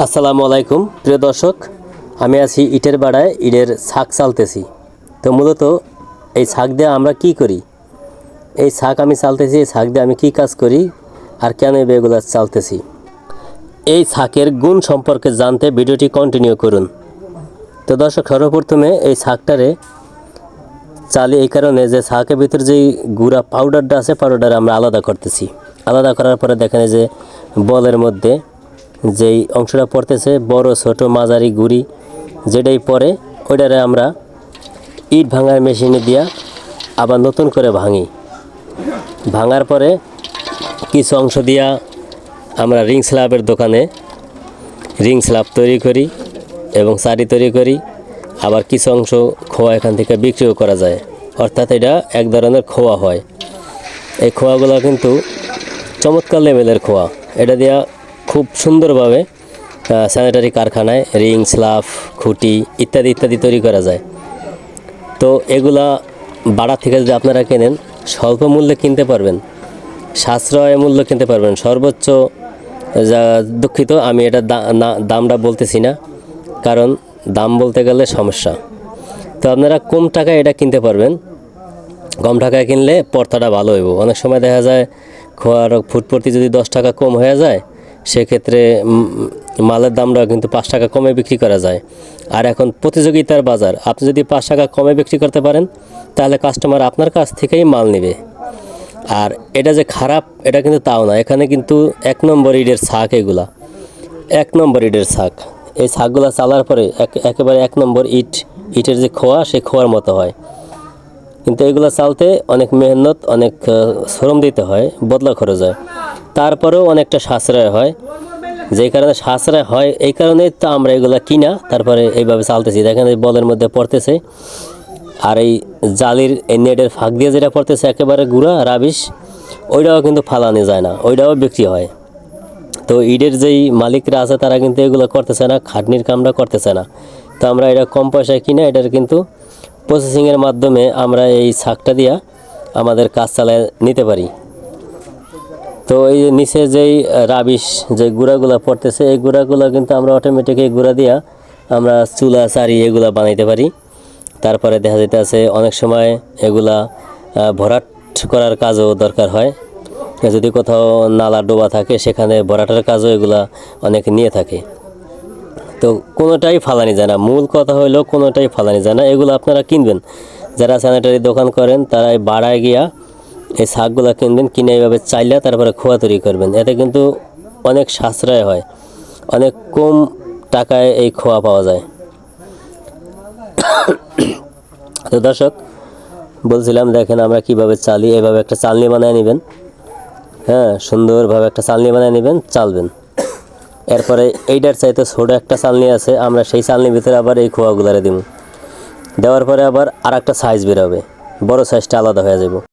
আসসালামু আলাইকুম, প্রিয় দর্শক, আমি আছি ইটের বাড়ায়, ইটের শাক চালতেছি। তো মূলত এই শাক দিয়ে আমরা কি করি? এই শাক আমি চালতেছি, এই শাক দিয়ে আমি কি কাজ করি? আর কেন এই এগুলো চালতেছি? এই শাকের গুণ সম্পর্কে জানতে ভিডিওটি কন্টিনিউ করুন। তো দর্শক, সর্বপ্রথমে এই শাকটারে চালি এই কারণে যে শাকের ভিতরে যেই গুঁড়া পাউডারটা আছে পাউডার আমরা আলাদা করতেছি। আলাদা করার পরে দেখেন যে বলের মধ্যে যেই অংশটা পড়তেছে, বড় ছোট মাঝারি গুড়ি, যেটাই পড়ে, ওইটারে আমরা ইট ভাঙার মেশিনে দিয়া আবার নতুন করে ভাঙি। ভাঙার পরে কিছু অংশ দিয়া আমরা রিং স্ল্যাবের দোকানে রিং স্ল্যাব তৈরি করি এবং শাড়ি তৈরি করি। আবার কিছু অংশ খোয়া এখান থেকে বিক্রিও করা যায়। অর্থাৎ এটা এক ধরনের খোয়া হয়। এই খোয়াগুলো কিন্তু চমৎকার লেভেলের খোয়া। এটা দিয়া খুব সুন্দরভাবে স্যানিটারি কারখানায় রিং স্লাফ খুঁটি ইত্যাদি ইত্যাদি তৈরি করা যায়। তো এগুলা বাড়া থেকে যদি আপনারা কেনেন, স্বল্প মূল্যে কিনতে পারবেন, সাশ্রয় মূল্য কিনতে পারবেন। সর্বোচ্চ, যা দুঃখিত, আমি এটা দামটা বলতেছি না, কারণ দাম বলতে গেলে সমস্যা। তো আপনারা কম টাকায় এটা কিনতে পারবেন। কম টাকায় কিনলে পর্তাটা ভালো হইব। অনেক সময় দেখা যায়, খোয়ার ফুট প্রতি যদি দশ টাকা কম হয়ে যায় সেক্ষেত্রে মালের দামটা কিন্তু পাঁচ টাকা কমে বিক্রি করা যায়। আর এখন প্রতিযোগিতার বাজার, আপনি যদি পাঁচ টাকা কমে বিক্রি করতে পারেন, তাহলে কাস্টমার আপনার কাছ থেকেই মাল নেবে। আর এটা যে খারাপ, এটা কিন্তু তাও না। এখানে কিন্তু এক নম্বর ইডের শাক এগুলা। এক নম্বর ইডের শাক। এই শাকগুলা চালার পরে এক- একেবারে এক নম্বর ইট, ইটের যে খোয়া, সেই খোয়ার মতো হয়। কিন্তু এগুলো চালতে অনেক মেহনত, অনেক শ্রম দিতে হয়, বদলা খরচ হয়। তারপরেও অনেকটা সাশ্রয় হয়। যেই কারণে সাশ্রয় হয়, এই কারণেই তো আমরা এগুলো কিনা, তারপরে এইভাবে চালতেছি। দেখেন এই বলের মধ্যে পড়তেছে, আর এই জালির, এই নেটের ফাঁক দিয়ে যেটা পড়তেছে, একেবারে গুঁড়া, রাবিশ, ওইটাও কিন্তু ফালানো যায় না, ওইটাও বিক্রি হয়। তো ইটের যেই মালিকরা আছে, তারা কিন্তু এগুলো করতেছে না, খাটনির কামটা করতেছে না। তো আমরা এটা কম পয়সায় কিনে, এটার কিন্তু প্রসেসিংয়ের মাধ্যমে আমরা এই শাকটা দিয়া আমাদের কাজ চালায় নিতে পারি। তো এই নিচে যেই রাবিশ যে গুঁড়াগুলো পড়তেছে, এই গুঁড়াগুলো কিন্তু আমরা অটোমেটিক এই গুঁড়া দিয়া আমরা চুলা, চারি এগুলা বানাইতে পারি। তারপরে দেখা যেতে আছে অনেক সময় এগুলা ভরাট করার কাজও দরকার হয়। যদি কোথাও নালা ডোবা থাকে, সেখানে ভরাটের কাজও এগুলা অনেক নিয়ে থাকে। তো কোনোটাই ফালানি যায় না। মূল কথা হলো কোনোটাই ফালানি যায় না। এগুলো আপনারা কিনবেন। যারা স্যানিটারি দোকান করেন, তারা এই বাড়ায় গিয়া এই শাকগুলো কিনবেন, কিনে এইভাবে চাইলে তারপরে খোয়া তৈরি করবেন। এতে কিন্তু অনেক সাশ্রয় হয়। অনেক কম টাকায় এই খোয়া পাওয়া যায়। তো দর্শক, বলছিলাম, দেখেন আমরা কীভাবে চালি, এভাবে একটা চালনি বানায় নেবেন। হ্যাঁ সুন্দরভাবে একটা চালনি বানায় নেবেন, চালবেন। এরপরে এইটার চাইতে ছোট একটা চালনি আছে, আমরা সেই চালনির ভিতরে আবার এই খোয়াগুলারে দিব দেওয়ার পরে আবার আর একটা সাইজ বেরোবে বড় সাইজটা আলাদা হয়ে যাব